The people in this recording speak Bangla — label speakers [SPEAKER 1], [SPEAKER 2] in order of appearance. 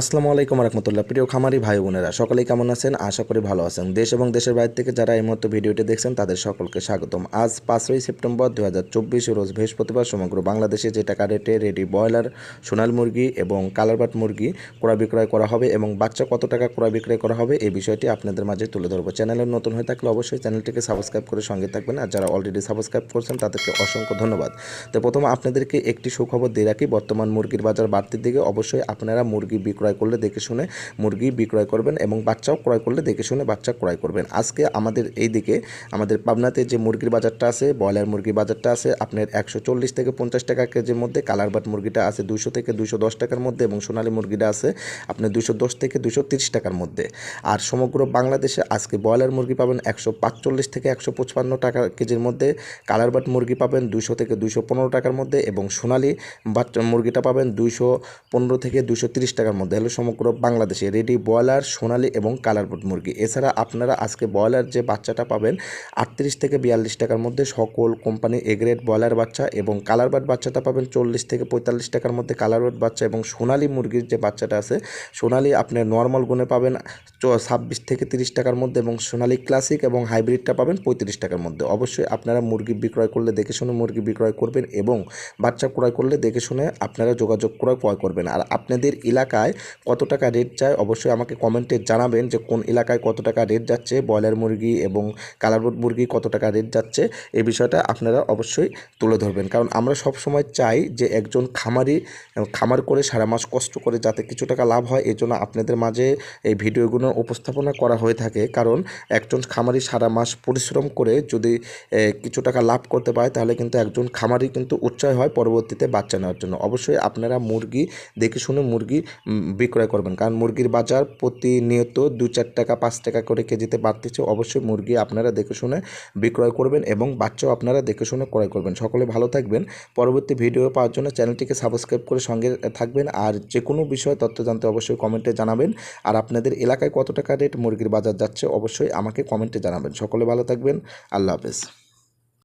[SPEAKER 1] আসসালামু আলাইকুম রহমতুল্লাহ। প্রিয় খামারি ভাই বোনেরা, সকলেই কেমন আছেন? আশা করি ভালো আছেন। দেশ এবং দেশের বাইরে থেকে যারা এই মুহূর্তে ভিডিওটি দেখছেন, তাদের সকলকে স্বাগতম। আজ পাঁচই সেপ্টেম্বর দু হাজার চব্বিশ রোজ বৃহস্পতিবার সমগ্র বাংলাদেশে যে টাকা রেটে রেডি ব্রয়লার, সোনাল মুরগি এবং কালারবাট মুরগি ক্রয় বিক্রয় করা হবে এবং বাচ্চা কত টাকা ক্রয় বিক্রয় করা হবে, এই বিষয়টি আপনাদের মাঝে তুলে ধরবো। চ্যানেলে নতুন হয়ে থাকলে অবশ্যই চ্যানেলটিকে সাবস্ক্রাইব করে সঙ্গে থাকবেন। আর যারা অলরেডি সাবস্ক্রাইব করছেন, তাদেরকে অসংখ্য ধন্যবাদ। তো প্রথমে আপনাদেরকে একটি সুখবর দিয়ে রাখি। বর্তমান মুরগির বাজার বাড়তির দিকে অবশ্যই আপনারা মুরগি বিক্রয় করলে দেখে শুনে মুরগি বিক্রয় করবেন এবং বাচ্চাও ক্রয় করলে দেখে শুনে বাচ্চা ক্রয় করবেন। আজকে আমাদের এই দিকে আমাদের পাবনাতে যে মুরগির বাজারটা আছে, ব্রয়লার মুরগির বাজারটা আছে, আপনার একশো চল্লিশ থেকে পঞ্চাশ টাকা কেজির মধ্যে কালার বাট মুরগিটা আছে দুশো থেকে দুশো দশ টাকার মধ্যে এবং সোনালী মুরগিটা আছে আপনার দুশো দশ থেকে দুশো তিরিশ টাকার মধ্যে। আর সমগ্র বাংলাদেশে আজকে ব্রয়লার মুরগি পাবেন একশো পাঁচচল্লিশ থেকে একশো পঁচপান্ন টাকা কেজির মধ্যে কালার বাট মুরগি পাবেন দুশো থেকে দুশো পনেরো টাকার মধ্যে এবং সোনালি বাট মুরগিটা পাবেন দুশো পনেরো থেকে দুশো তিরিশ টাকার মধ্যে। হলো সমগ্র বাংলাদেশে রেডি ব্রয়লার, সোনালি এবং কালার বুট মুরগি। এছাড়া আপনারা আজকে ব্রয়লার যে বাচ্চাটা পাবেন, আটত্রিশ থেকে বিয়াল্লিশ টাকার মধ্যে সকল কোম্পানি এগ্রেড ব্রয়লার বাচ্চা এবং কালার বাট বাচ্চাটা পাবেন চল্লিশ থেকে পঁয়তাল্লিশ টাকার মধ্যে কালার বাট বাচ্চা এবং সোনালি মুরগির যে বাচ্চাটা আছে, সোনালি আপনি নর্মাল গুণে পাবেন ছাব্বিশ থেকে তিরিশ টাকার মধ্যে এবং সোনালি ক্লাসিক এবং হাইব্রিডটা পাবেন পঁয়ত্রিশ টাকার মধ্যে। অবশ্যই আপনারা মুরগি বিক্রয় করলে দেখে শুনে মুরগি বিক্রয় করবেন এবং বাচ্চা ক্রয় করলে দেখে শুনে আপনারা যোগাযোগ করে ক্রয় করবেন। আর আপনাদের এলাকায় কত টাকা রেট চায় অবশ্যই আমাকে কমেন্টে জানাবেন যে কোন এলাকায় কত টাকা রেট যাচ্ছে, ব্রয়লার মুরগি এবং কালারবোট মুরগি কত টাকা রেট যাচ্ছে, এই বিষয়টা আপনারা অবশ্যই তুলে ধরবেন। কারণ আমরা সব সময় চাই যে একজন খামারি খামার করে সারা মাস কষ্ট করে যাতে কিছু টাকা লাভ হয় এই জন্য আপনাদের মাঝে এই ভিডিওগুলো উপস্থাপনা করা হয়ে থাকে। কারণ একজন খামারি সারা মাস পরিশ্রম করে যদি কিছু টাকা লাভ করতে পারে, তাহলে কিন্তু একজন খামারি কিন্তু উৎসাহ হয় পরবর্তীতে বাচ্চা নেওয়ার জন্য। অবশ্যই আপনারা মুরগি, দেখে শুনে মুরগি বিক্রয় করবেন। কারণ মুরগির বাজার প্রতিনিয়ত দু চার টাকা, পাঁচ টাকা করে কেজিতে বাড়তেছে। অবশ্যই মুরগি আপনারা দেখে শুনে বিক্রয় করবেন এবং বাচ্চাও আপনারা দেখে শুনে ক্রয় করবেন। সকলে ভালো থাকবেন। পরবর্তী ভিডিও পাওয়ার জন্য চ্যানেলটিকে সাবস্ক্রাইব করে সঙ্গে থাকবেন। আর যে কোনো বিষয়ে তথ্য জানতে অবশ্যই কমেন্টে জানাবেন। আর আপনাদের এলাকায় কত টাকা রেট মুরগির বাজার যাচ্ছে অবশ্যই আমাকে কমেন্টে জানাবেন। সকলে ভালো থাকবেন। আল্লাহ হাফেজ।